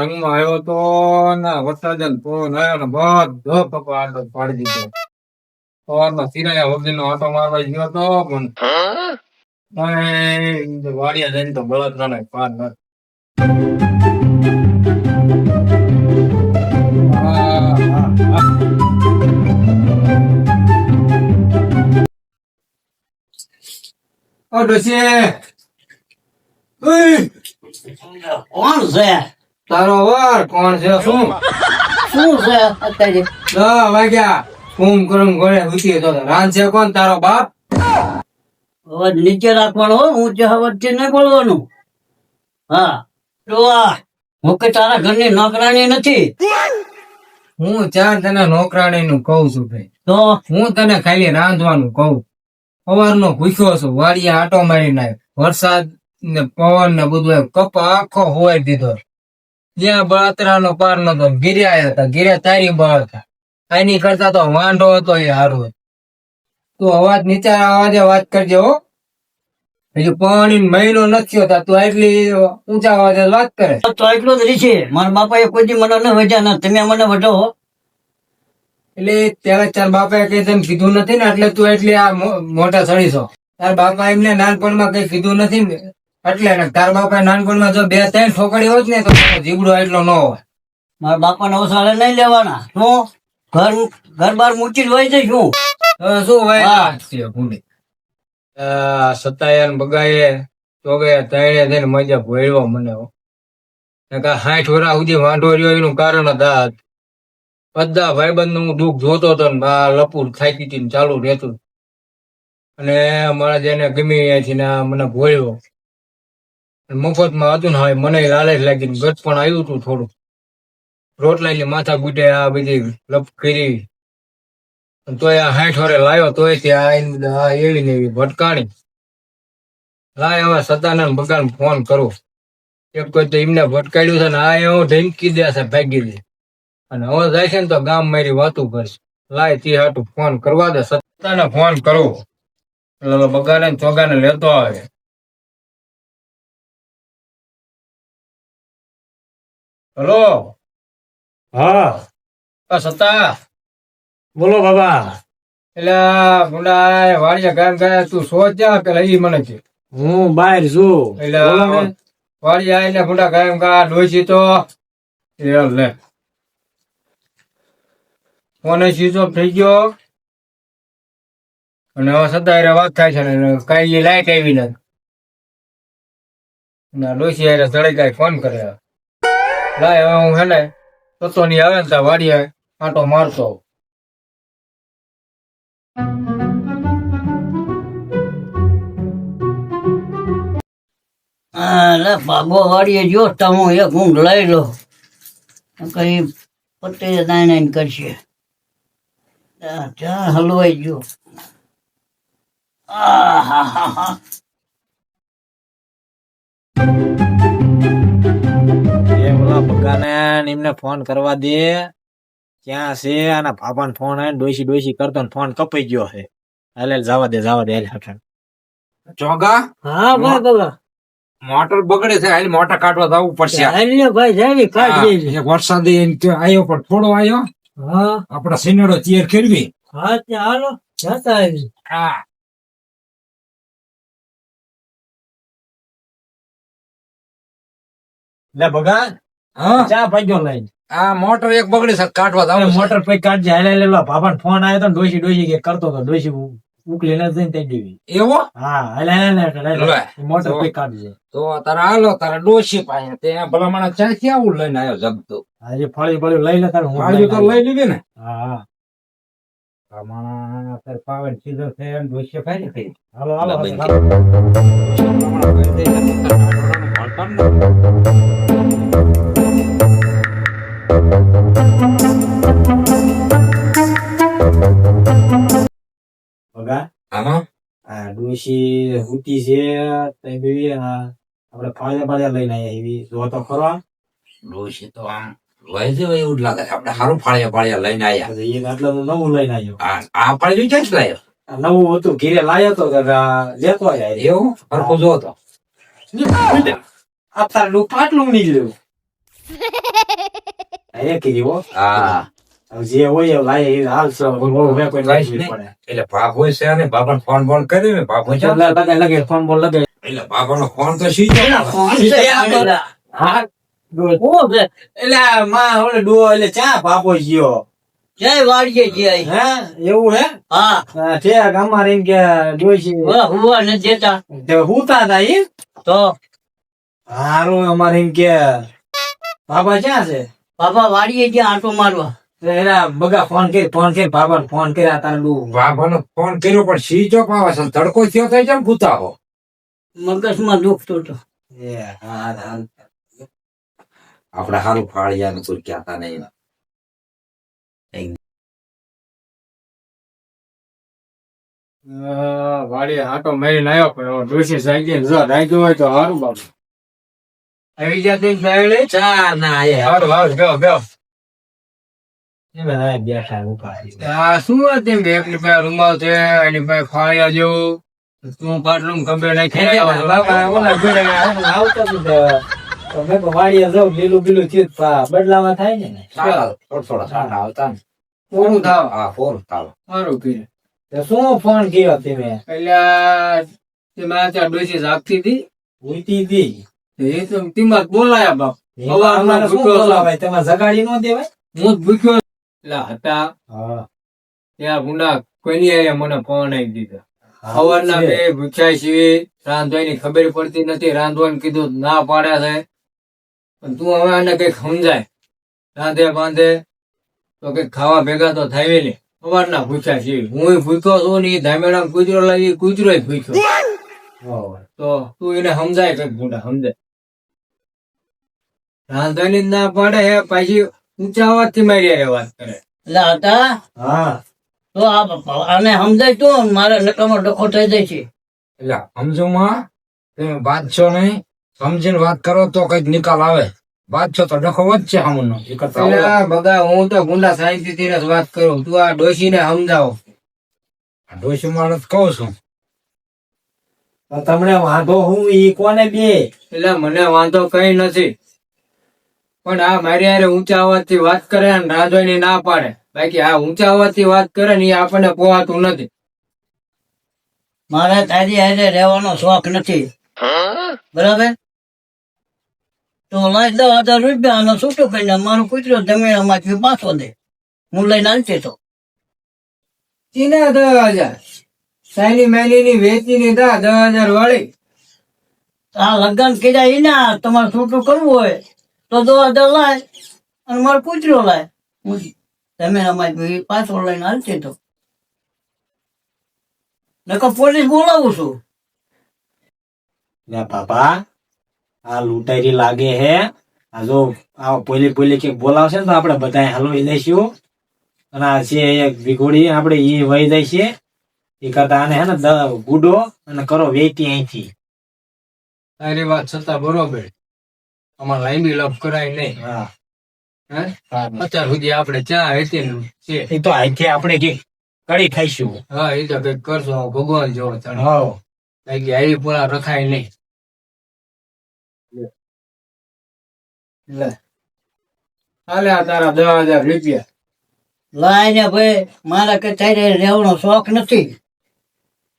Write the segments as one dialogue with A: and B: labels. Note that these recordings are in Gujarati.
A: રંગમાં આવ્યો તો ને વરસાદ ને પવન આવ્યો ને બધો આટો પાડી દીધો. સવારમાં સિરાયા વગરનો આટો મારવા ગયો તો પણ વાડિયા જઈને તો પાર ન આ, આ. ઓ ડોશી. ઉઈ,
B: કોણ છે?
A: તારો વાર કોણ છે? શું?
B: શું છે અત્યારે?
A: દસ વાગ્યા. કુમ કરમ ઘરે ઉઠી તો રાન છે કોણ? તારો બાપ?
B: અવાજ નીચે રાખવાનો હો ઊંચે અવાજથી નહીં બોલવાનું. હા. તો આ હું કે તારા ઘરની નોકરાણી નથી.
A: હું ચાર તને નોકરાણી નું કઉ છું ભાઈ.
B: તો?
A: હું તને ખાલી રાંધવાનું કઉ સવારનો ભૂખ્યો છું. વાડીએ આટો મારી નાખ વરસાદ ને પવન ને બધું કપા આખો હોવાઈ દીધો. જ્યાં બળતરા નો પાર નતો. ગીર્યા હતા. ગીર્યા તારી બળતા એની કરતા તો વાંઢો હતો એ હારું તું અવાજ નીચા અવાજે વાત કરજે હો. હજુ પાણી મહિનો નથી હોતા. તું એટલી ઊંચા અવાજે વાત કરે.
B: તો એટલું જ રીશે મારા બાપાએ કોઈ મને ન વજા ના તમે મને વઢો
A: એટલે ત્યારે તાર બાપાએ કઈ તને કીધું નથી ને? એટલે તું એટલી આ મોટા ચડી છો તાર બાપા એમને નાનપણમાં કઈ કીધું નથી ને? એટલે તાર બાપા નાનપણમાં જો બે ત્રણ છોકરી હોત ને તો જીવડો એટલો ન હોય.
B: મારા બાપા ને ઓસાળે નહીં લેવાના. શું? ઘર ઘર બાર મૂકી હોય છે શું
A: શું હોય?
B: ભૂમિ
A: છે ભૂંડી આ સતાયા બગાયે ચોગે તૈણે થઈને મજા ભોળ્યો મને સાઠ વર્ષ સુધી વાંઢો રહ્યો એનું કારણ હતા. બધા ભાઈબંધનું દુઃખ જોતો હતો ને આ લપુર થાકી હતી ને ચાલુ રહેતું. અને મારા જેને ગમી અહીંથી મને ભોળ્યો. મફતમાં હતું ને હવે મને લાલચ લાગી ગત પણ આવ્યું હતું થોડું રોટલાની માથા ગુટે આ બધી લપ કરી. તોય આ હાઠ વરે લાવ્યો તોય ત્યાં આ એવી ને એવી ભટકાણી. લાય હવે સતાનંદ ભગવાન ફોન કરો. એક કોઈ તો એમને ભટકાડ્યું છે ને આ એવો ધમકી દે છે ભાગી દે. અને હવે જાય છે ને તો ગામ મારી વાતું કરશે. લાય તે હાટું ફોન કરવા દે સત્તાને ફોન કરો. એટલે બગાને ને ચોગાને લેતો આવે. હલો?
C: હા.
A: આ સત્તા?
C: બોલો બાબા.
A: એટલે ગુંડા વાડી ગામ ગયા તું સોચ જા પેલા ઈ મને કે.
C: હું બહાર છું.
A: એટલે
C: બોલો ને.
A: વાડિયા આઈને ગુંડા ગામ ગયા ડોસી તો એ લે ફોન સ્વિચ થઈ ગયો? અને હવે સદા વાત થાય છે ને કઈ લાઈટ આવી નથી ના ડોસી હારે કાંઈ ફોન કરે લાય હવે હું હેલે ને તતો ની આવે ને ત્યાં વાડીએ આંટો મારતો.
B: હા લે બાબો વાળીએ જો, તમે એક ઊંઘ લઈ લો કઈ પતે નાઈ કરશે આ ચા હલવાઈ ગયો આહાહાહા.
C: એ ઓલા બગાને એમને ફોન કરવા દે. ક્યાં છે? અને ભાપાને ફોન આવે ડોસી ડોસી કરતો ને ફોન કપાઈ ગયો છે. હાલે જવા દે જવા દે હાલે હઠણ
A: ચોગા?
B: હા ભાઈ બોલો.
A: મોટર બગડે છે હાલ મોટર કાઢવા જવું પડશે.
B: હાલ્યો ભાઈ જાવી કાઢ
A: એક વરસાદ આવ્યો પણ થોડો આવ્યો
B: હા.
A: આપડા સિનેડો ચેર ખેડવી
B: હા ત્યાં હાલો જતા આવી
A: હા.
C: લે બગા.
A: હા
C: ચા પાગ્યો લઈને.
A: આ મોટર એક બગડી છે કાઢવા જાવ
C: મોટર પછી કાઢજે હાલે લેલો ભાભાને ફોન આવ્યો તો ને ડોસી ડોસી કે કરતો તો ડોસી ઉકલી ને જઈને તઈ દેવી.
A: એવો?
C: હા હાલે હાલે. મોટર પછી કાઢજે.
A: તો તારા હાલો તારા ડોશી પાસે તે ભલામણ ચા ક્યાં લઈને આવ્યો જગતો?
C: આજે ફળી ફળી લઈ લે તારે હું
A: તો લઈ લીધી ને?
C: હા
A: ભલામણ અત્યારે પાવન સીધો છે એમ ડોશી ફાઈ ખાઈ
C: હાલો હાલો હાલો. ડોશી હુતી છે તઈ બેવી આપણે ફાળ્યા ફાળ્યા લઈને આવી એવી જો તો ખરો
D: ડોશી તો આમ લઈ જવાય એવું જ લાગે આપણે સારું ફાળિયા ફાળિયા લઈને આવ્યા
C: એ તો નવું લઈને આવ્યો
D: આ ફાળિયું ક્યાં લાવ્યો
C: નવું હતું ઘીરે લાયો તો લેતો આવ્યા
D: એવું? હરખો જો હતો
C: આ તારું પાટલું નીકળ્યું. એ કીધું હો. જે હોય એ લાય હાલ હવે કોઈ નહીં
D: નહીં.
C: પડે.
D: એટલે બાપ હોય છે અને બાપાને ફોન ફોન કર્યો ને? બાપ હોય
C: લગે લગે ફોન બોલ લગે.
D: એટલે બાપાનો ફોન તો સી જાય
B: ફોન છે. આનો.
C: હા. એટલે માં ઓલે ડો એટલે ચા બાપો ગયો?
B: જય વાડીએ જય
C: હા? એવું હે?
B: હા.
C: છે ગામમાં રહીને કે ડોશી
B: હવે નથી દેતા.
C: તે હુતા હતા ઈ?
B: તો?
C: હારું અમારે એમ કે બાબા ક્યાં છે?
B: બાપા વાડીએ ગયા આટો મારવા.
C: એના બગા ફોન કરી ફોન કરી ભાભા ફોન કર્યા તારે ડુ
D: બાપાનો ફોન કર્યો પણ સી ચોક આવે છે? તડકો થયો થાય કેમ ભૂતા હો?
B: મગજમાં દુખતું હતું.
C: એ હા હા
D: આપણે હારું ફાળિયા ને કોઈ કહેતા નહીં.
A: વાડી આટો મારીને આવ્યો પણ ડોશી સાઈડ જો રાખ્યું હોય તો હારું બાબુ આવી જાય ચાર
C: ચા ના એ હારું બેઠા ઊભા
A: આ શું હતી એકની પાસે રૂમાલ છે એની પાસે ફાળિયા જેવું? તું પાટલું
C: હતા જાઉં લીલું બીલું થયું બદલામાં થાય ને?
D: થોડા થોડા. સાટા આવતા ને.
A: પૂરું થાવ
D: હા ફોન થાવ
A: સારું કીધું.
C: શું ફોન કર્યો તમે?
A: એટલે તે મારા ચાર ડોશી જાગતી હતી.
C: ઉઈતી દી
A: એ તો તીમાં બોલાયા બાપ.
C: તમે જગાડી નો દેવાય?
A: હું ભૂખ્યો એટલે હતા. ત્યાં ગુંડા કોઈની હારે મને ફોન આવી દીધા. સવારના બે ભૂખ્યા છીએ. રાંધવાની ખબર પડતી નથી. રાંધવાનું કીધું ના પાડ્યા છે. પણ તું હવે આને કંઈક સમજાય. રાંધે બાંધે તો કંઈક ખાવા ભેગા તો થાય ને. સવારના ભૂખ્યા છીએ. હું ભૂખ્યો છું ને ધામેડા કૂતરો લાવી કૂતરો ભૂખ્યો. તો તું એને સમજાય કંઈક ગુંડા સમજાય. રાંધવાની ના પાડે પાછી ઊંચા અવાજથી મારી હારે વાત કરે.
B: એટલે હતા?
C: હા.
B: તો આ બાપા આને સમજાય તો મારે નકામો ડખો થઈ જાય છે.
D: એટલે સમજો માં તમે બાદશો નહીં. સમજીને વાત કરો તો કંઈક નિકાલ આવે. બાદશો તો ડખો વધશે
A: હમનો બગા હું તો ગુંડા સાહિત્ય જ વાત કરું. તું આ ડોશીને સમજાવો.
D: ડોશી માણસ કહું છું.
C: તમને વાંધો હું ઈ કોને બે
A: એટલે મને વાંધો કઈ નથી. પણ આ મારી યારે ઊંચા અવાજથી વાત કરે ને રાંધવાની ના પાડે. બાકી આ ઊંચા અવાજથી વાત કરે ને એ આપણને પોહાતું નથી.
B: મારે તારી હારે રહેવાનો શોખ નથી. બરાબર? તો લાઈ દસ હજાર રૂપિયા છૂટું કરીને મારો કૂતરો જમીનમાંથી પાછો દે. હું લઈને આવતી તો.
A: ચીના દસ હજાર? સાયની મેની ની વેચી ની દસ હજાર વાળી.
B: આ લગ્ન કર્યા એના તમારે છૂટું કરવું હોય. તો દો હજાર લાય અને મારો કૂતરો લાય. તમે જમીનમાંથી પાછો લઈને હાલશે તો. નકર પોલીસ બોલાવું છું.
C: બાપા આ લૂંટારી લાગે હે. આ જો આ પોલી પોલી કે બોલાવશે ને તો આપણે બધા હલવી લઈશું અને આ છે એક વિઘોડી આપણે એ વહી જાય છે. એ કરતા આને હે ને ગુડો અને કરો વેચી અહીંથી.
A: તારી વાત છતાં બરોબર. અમારે લાંબી લપ કરાય નહીં.
C: હા.
A: હે? અત્યાર સુધી આપણે ચા હતી
C: એ તો અહીંથી આપણે કે કડી ખાઈશું.
A: હા એ તો કંઈક કરશો. ભગવાન જેવો
C: હા.
A: આવી પૂરા રખાય નહીં. લે. હાલે આ તારા દસ હજાર રૂપિયા.
B: લાઈને ભાઈ મારા કચારી રહેવાનો શોખ નથી
A: અને હવે પાછું એનકા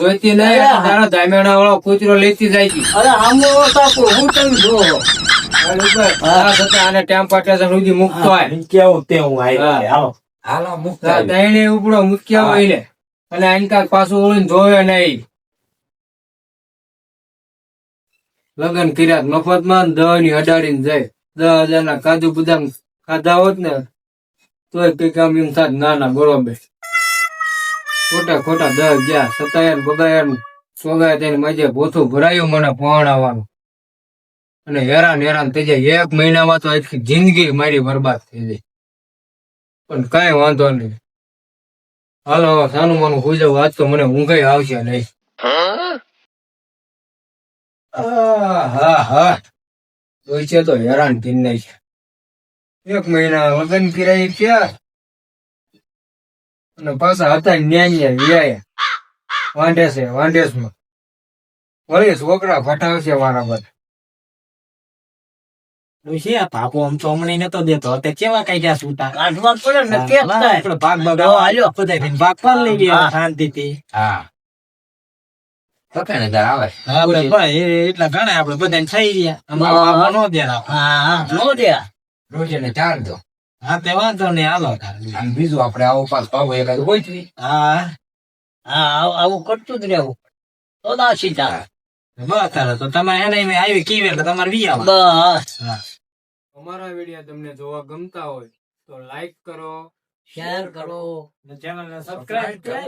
A: જોઈતી નહીં તારા ધામેણા વાળો કૂતરો લેતી જાય છે.
B: અરે આમો હું જો
A: આને સુધી મૂકતો હોય
C: કેવું તેવું આવી હાલો
D: હાલો. મુક્ત
A: તારા ઉપડો મૂક્યા હોય ને. અને એનકા પાછું ઓળીને જોવે નહીં. લગન કર્યા મફતમાં દહની અડાડીને જાય. દસ હજાર ના કાજુ બદામ ખાધા હોત ને તોય કઈ કામ એમ થાય ના ના બરોબર ખોટા ખોટા દસ ગયા સતાયા બગાયા સોગાયા તેને મજે પોથું ભરાયું મને પહોંચાડવાનું અને હેરાન હેરાન થઈ જાય. એક મહિનામાં તો આખી જિંદગી મારી બરબાદ થઈ જાય. પણ કઈ વાંધો નહીં. હાલો સાનું માનું હું જાવ આજ તો મને ઊંઘાઈ આવશે નહીં. હા હા. હા તો હેરાન થઈ છે એક મહિના લગ્ન કિરાય ક્યાં અને પાછા હતા ન્યાય વ્યાયા વાંઢે છે વાંઢેસમાં વળી છોકરા ફટાવશે મારા બધા
C: ડોશી આ આમ ચોમણી નતો દેતો તે કેવા કાઢ્યા છૂટા?
B: કાઢવા પડે ને કે
C: આપણે ભાગ
B: તો હાલ્યો.
C: બધા ભાગ પાડ લઈ ગયા શાંતિથી.
D: હા. પકડે તાર આવે.
C: આપણે ભાઈ એ- એટલા ઘણા આપણે બધાને થઈ અમારો
B: હા.
C: નો દે
B: હા નો દે
D: રોજે ને ચાર દો.
C: હા તે વાંધો નહીં હાલો.
D: અને બીજું આપણે આવો પાસ પાવો હોય જ
C: હા
B: હા આવું- આવું કરતું જ રહેવું. તો દાસી ચાલે
C: બસ તારે તો તમારે એને મેં આવી કીવે એટલે તમારે વી.
B: બસ.
A: અમારા વીડિયો તમને જોવા ગમતા હોય તો લાઈક કરો
B: શેર કરો
C: ચેનલને સબસ્ક્રાઇબ કરો.